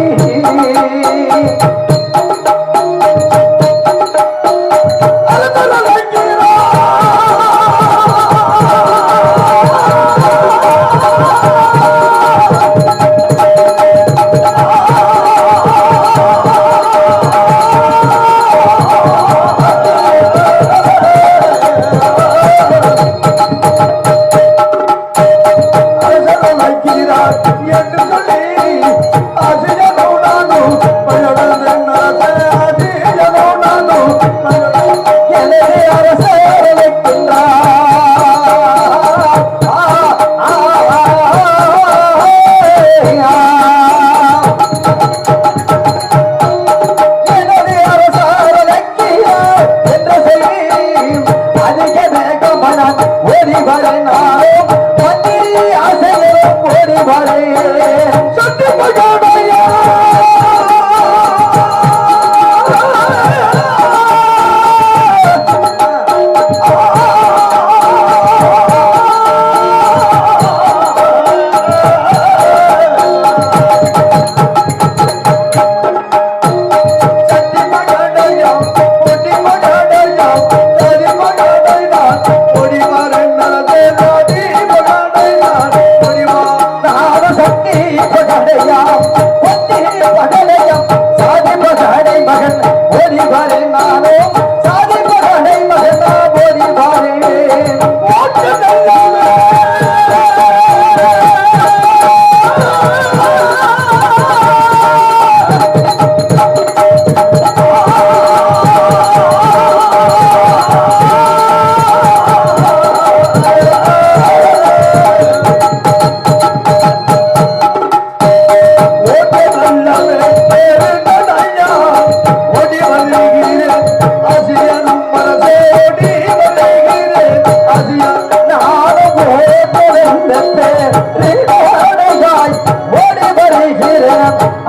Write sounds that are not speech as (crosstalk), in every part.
耶。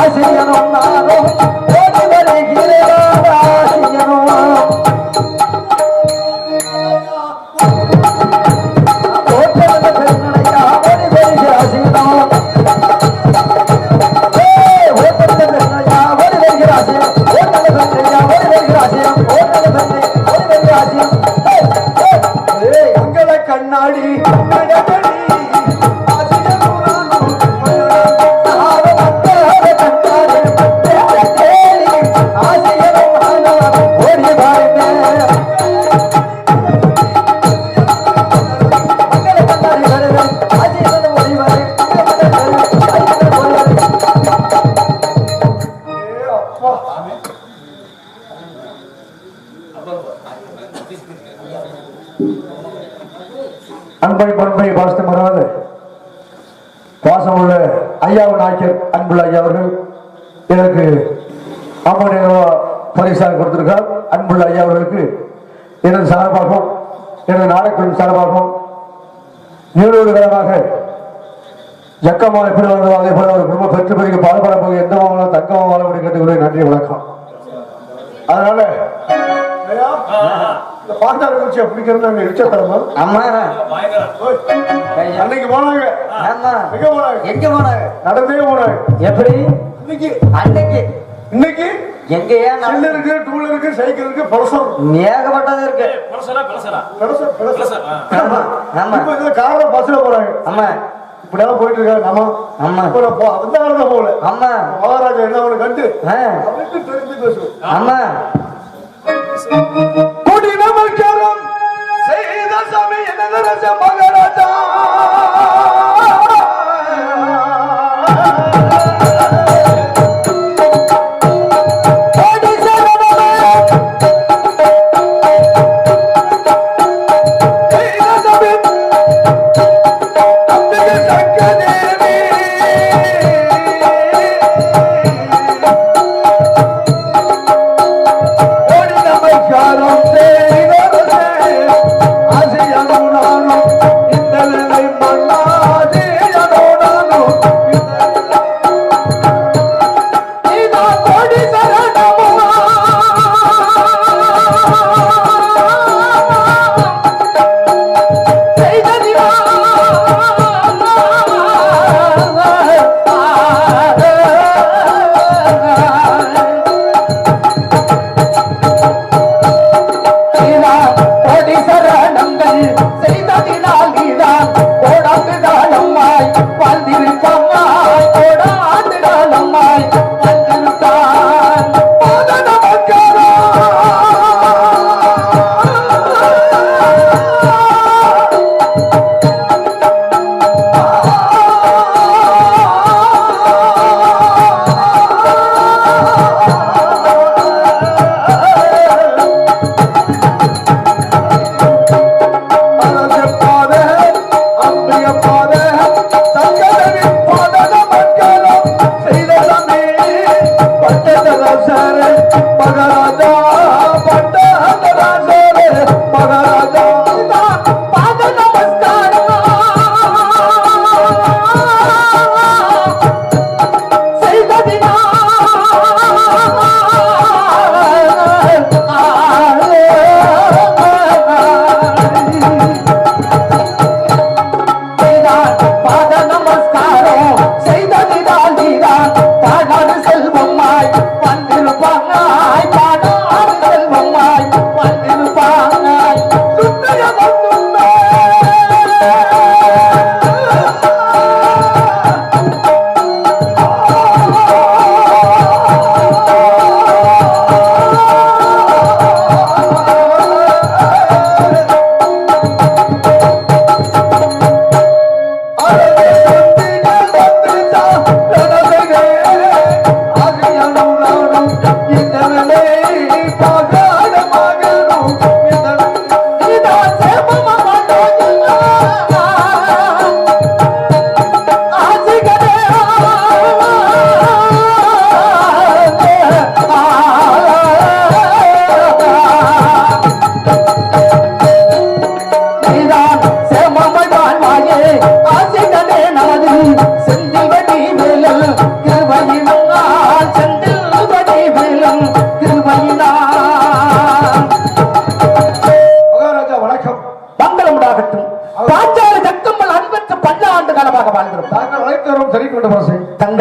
அசியனும் நானும் அன்புள்ள ஐயா அவர்கள் எனக்கு அம்மனை பரிசாக கொடுத்திருக்கார் அன்புள்ள ஐயா அவர்களுக்கு எனது சார்பாகவும் எனது நாடகம் சார்பாகவும் நீரூறு காலமாக ஜக்கமாக எப்படி வந்ததோ அதே போல ஒரு குடும்ப பெற்று பெருகி பாடுபட போய் எந்த மாவளம் தங்க மாவளம் அப்படி கேட்டுக்கிறேன் நன்றி வணக்கம். அதனால இந்த பாட்டாளி குச்சியை பிடிக்கிறது நாங்க இடிச்சத்தரமா அன்னைக்கு போனாங்க. ஆமா. எங்க போனாங்க? எங்க போனாங்க? நடந்தே போனாங்க. எப்படி? இன்னைக்கு. அன்னைக்கு. இன்னைக்கு. எங்கேயா செல் இருக்கு டூல் இருக்கு சைக்கிள் இருக்கு பழசம். ஏகப்பட்டது இருக்கு. ஆமா ஆமா. கார்ல பஸ்ல போறாங்க. ஆமா. இப்படியெல்லாம் போயிட்டு இருக்காங்க நம்ம. ஆமா. அந்த காலத்துல போகல ஆமா. மகாராஜா என்ன கண்டு தெரிஞ்சு பேசுவோம். ஆமா. குடி நமஸ்காரம் செய்த சாமி எனது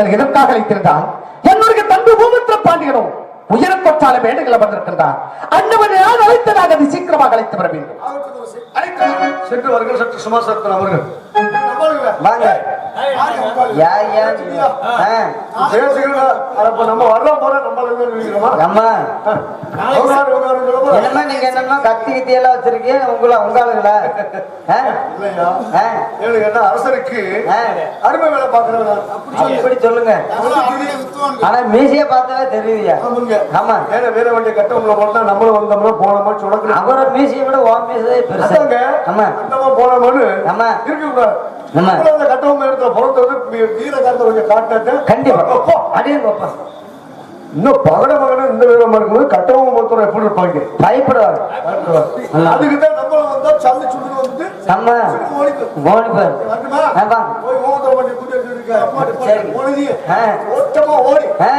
அவர்கள் எதற்காக அழைத்திருந்தால் என்னுடைய தம்பி பூமித்திர பாண்டியனும் உயரக்கொற்றாலும் வேண்டுகளை மேடைகளை வந்திருக்கின்றார் அண்ணவனை யார் அழைத்ததாக அதை சீக்கிரமாக அழைத்து வர வேண்டும். சென்று வருங்கள் சற்று அவர்கள். வாங்க. சொல்ல ஆ, எனக்கு என்ன அரசருக்கு ஆ. அடிமை வேலை பாக்குறவங்க அப்படி சொல்லுங்க. ஆனா மீசிய பார்த்தாவே தெரியுதுயா? ஆமா. ஏன்னா வேற வண்டிய கட்டவங்கள போட்டா நம்மளும் வந்தோம்னா போனோமா அவரோட மீசியை விட ஓம் மீசே பெருசு அதாங்க ஆமா கட்டமா போனோமான்னு ஆமா இருக்க கூடாது. நம்மளும் அந்த கட்டவங்க இடத்துல பிறந்தது வீர காலத்தை கொஞ்சம் காட்டாட்டு கண்டிப்பா அடியே இன்னும் பகட பகட இந்த வீரமா இருக்கும்போது கட்டவங்க பொறுத்தவரை எப்படி இருப்பாங்க பயப்படுவாங்க அதுக்கு தான் நம்மள வந்தா சல்லி நம்ம ஓடிக்கு மோனி பேர் வரட்டுமா? ஆமா. போய் ஓமத்துல வண்டி கூட்டி வச்சிருக்க. சரி. பொழுதி. ஆ. ஓட்டமா ஓடி. ஆ,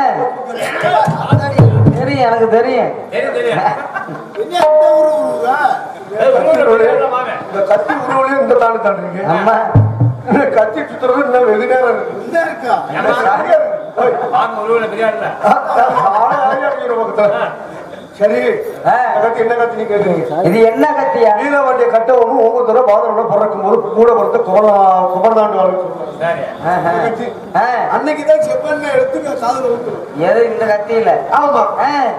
தெரியும் எனக்கு தெரியும் (laughs) இந்த கத்தி உருவலையும் இந்த தாண்டி தாண்டிருக்கு. ஆமா இந்த கத்தி சுத்துறது இன்னும் வெகு நேரம் இருக்கு. எனக்கு சரியா இருக்கு. சரி. கத்தி என்ன கத்தி நீ கேக்குறீங்க இது என்ன கத்தியா? வீர வண்டிய கட்டவும் ஒவ்வொரு தடவை பாதரோட பிறக்கும் போது கூட குமரதாண்டு ஆஹா. கத்தி. ஆ, அன்னைக்குதான் செப்பல்ல எடுத்து காதுல எது இந்த கத்தி இல்ல. ஆமா.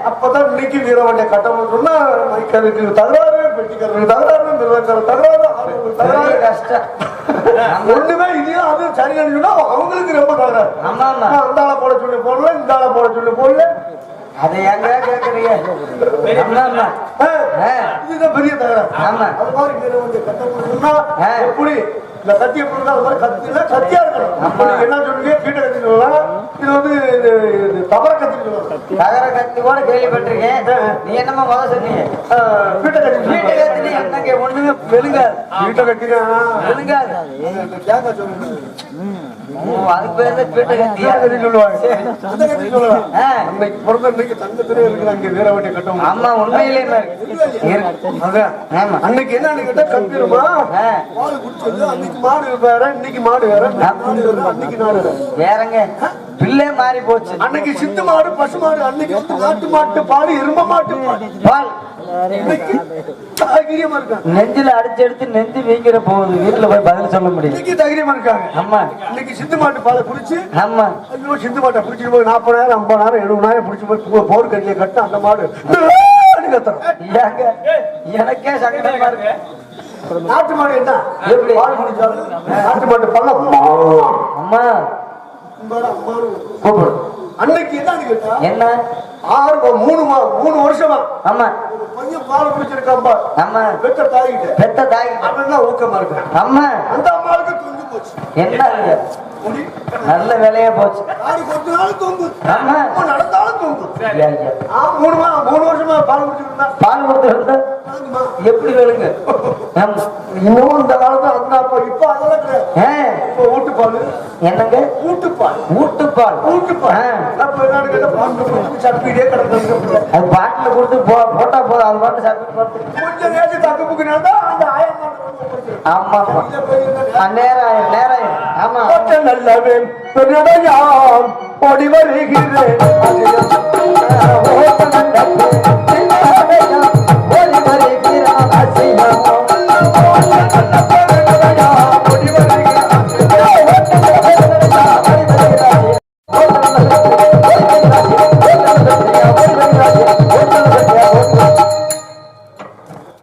அப்பதான் இன்னைக்கு வீரவண்டிய கட்டணும் சொன்னா மைக்கருக்கு தகராறு பெட்டிக்காரருக்கு தகராறு மிருதக்காரர் தகராறு தகராறு. கஷ்டம். ஒண்ணுமே இல்லையா அது சொன்னா அவங்களுக்கு ரொம்ப தகராறு. அந்த ஆளை போட சொல்லி போடல இந்த ஆளை போட சொல்லி போடல. அதை எங்க கேக்குறீங்க? இதுதான் பெரிய தகராறு ஆமா. அது மாதிரி சொன்னா ஆ. எப்படி இந்த கத்தி எப்படி இருந்தா அது மாதிரி கத்தினா கத்தியா இருக்கணும். என்ன சொல்றீங்க கீட்ட கத்தி சொல்லலாம். இது வந்து தவற கத்தி சொல்லலாம். தகர கத்தி கூட கேள்விப்பட்டிருக்கேன். நீ என்னமா முத சொன்னீங்க? கீட்ட கத்தி வீட்டு சொல்லலாம். கத்தி என்னங்க ஒண்ணுமே வெளுங்காது. கீட்ட கத்தினா வெளுங்காது. தேங்காய் சொல்லுங்க அதுக்கு பேர் தான் சொல்லுவாங்க. அன்னைக்கு பிறந்த அன்னைக்கு இருக்குது அங்க வண்டிய கட்டவும். ஆமா உண்மையிலேயே அதான். ஆமா. அன்னைக்கு என்னன்னு கேட்டா ஆ, மாடு குடிச்சது அன்னைக்கு மாடு வேற இன்னைக்கு மாடு வேற அன்னைக்கு நாடு வேற. வேறங்க. பிள்ளை மாறி போச்சு. அன்னைக்கு சிந்து மாடு பசு மாடு அன்னைக்கு நாட்டு மாட்டு பால் எரும மாட்டு பால். தைரியமா இருக்காங்க நெஞ்சில அடிச்சு அடிச்சு நெஞ்சு வீங்கிற போகுது வீட்டுல போய் பதில் சொல்ல முடியும் இன்னைக்கு தைரியமா இருக்காங்க. ஆமா. இன்னைக்கு சிந்து மாட்டு பாலை குடிச்சு ஆமா. ஐயோ சிந்து மாட்டை பிடிச்சிட்டு போய் நாற்பதாயிரம் ஐம்பதாயிரம் எழுபதாயிரம் பிடிச்சி போய் போர் கட்டியை கட்ட அந்த மாடு எனக்கே சங்கடமா இருக்கு. நாட்டு மாடு என்ன? எப்படி? பால் குடிச்சாலும் நாட்டு மாட்டு பள்ளம் அம்மா. கூப்பிடும் அன்னைக்கு என்ன கேட்டா? என்ன? ஆறு மூணு மா மூணு வருஷமா. ஆமா. பையன் பால் குடிச்சிருக்காம்பா அம்மா பெத்த தாயிட்ட பெத்த தாய். அவன் ஊக்கமா இருக்கான் அம்மா அந்த அம்மாவுக்கு தொங்கு போச்சு. என்ன நல்ல வேலையா போச்சு. கொஞ்ச நாள் தொங்கு ஆமா. நடந்தாலும் தொங்கு மூணு மா மூணு வருஷமா பால் குடிச்சிருந்தா பால் கொடுத்து இருந்தா? எப்படி வேணுங்க ஆமா (laughs) இன்னும் இந்த காலத்துல பால் என்னங்க? ஊட்டு பால் ஊட்டுப்பால். ஊட்டு பால் ஆ. அப்ப என்னன்னு கேட்டா பால் குடிச்சு சப்பிட்டே கிடந்தாங்க அது பாட்டில் கொடுத்து போட்டா போதும். அது பாட்டு. கொஞ்சம் நேரம் தக்கு புக்கு நடந்தா அந்த ஆயம்மா ஆமா நேரம் ஆயிரும் ஆமா. நல்லவே பெருடையாம் ஓடி வருகிறேன்.